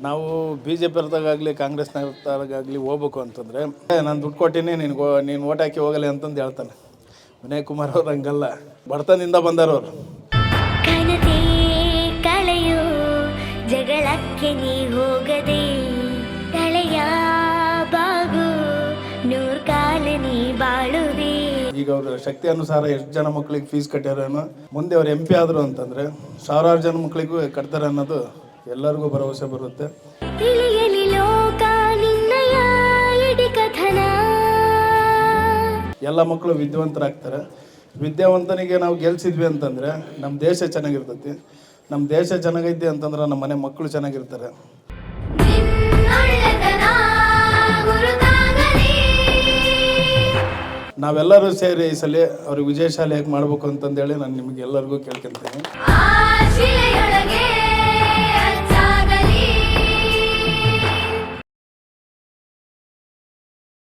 ನಾವು B J P ಆಗಲಿ ಕಾಂಗ್ರೆಸ್ನಾಗಲಿ ಹೋಗ್ಬೇಕು ಅಂತಂದರೆ ನಾನು ದುಡ್ಡು ಕೊಟ್ಟಿನಿ ನಿನ್ಗೆ ನೀನು ಓಟ್ ಹಾಕಿ ಹೋಗಲಿ ಅಂತಂದು ಹೇಳ್ತಾನೆ. ವಿನಯ್ ಕುಮಾರ್ ಅವ್ರು ಹಂಗಲ್ಲ. ಬಡತನದಿಂದ ಬಂದಾರವ್ರು ಕಳೆಯು ಕಳೆಯೋ ಜಗಳಕ್ಕೆ ನೀ ಹೋಗದೆ ತಳೆಯ ಬಾಗು ನೂರ್ ಕಾಲ ನೀ ಬಾಳುವೆ ಈಗ ಅವರು ಶಕ್ತಿ ಅನುಸಾರ ಎಷ್ಟು ಜನ ಮಕ್ಕಳಿಗೆ ಫೀಸ್ ಕಟ್ಟ್ಯಾರೇನೋ ಮುಂದೆ ಅವ್ರು ಎಂ ಪಿ ಆದರು ಅಂತಂದರೆ ಸಾವಿರಾರು ಜನ ಮಕ್ಕಳಿಗೂ ಕಟ್ತಾರೆ ಅನ್ನೋದು ಎಲ್ಲರಿಗೂ ಭರವಸೆ ಬರುತ್ತೆ. ಎಲ್ಲ ಮಕ್ಕಳು ವಿದ್ಯಾವಂತರಾಗ್ತಾರೆ. ವಿದ್ಯಾವಂತನಿಗೆ ನಾವು ಗೆಲ್ಸಿದ್ವಿ ಅಂತಂದರೆ ನಮ್ಮ ದೇಶ ಚೆನ್ನಾಗಿರ್ತೈತಿ. ನಮ್ಮ ದೇಶ ಚೆನ್ನಾಗೈತಿ ಅಂತಂದ್ರೆ ನಮ್ಮ ಮನೆ ಮಕ್ಕಳು ಚೆನ್ನಾಗಿರ್ತಾರೆ. ನಾವೆಲ್ಲರೂ ಸೇರಿ ಈ ಸಲ ಅವ್ರಿಗೆ ವಿಜಯಶಾಲಿಯಾಗಿ ಮಾಡಬೇಕು ಅಂತಂದೇಳಿ ನಾನು ನಿಮಗೆಲ್ಲರಿಗೂ ಕೇಳ್ಕೊಂತೀನಿ.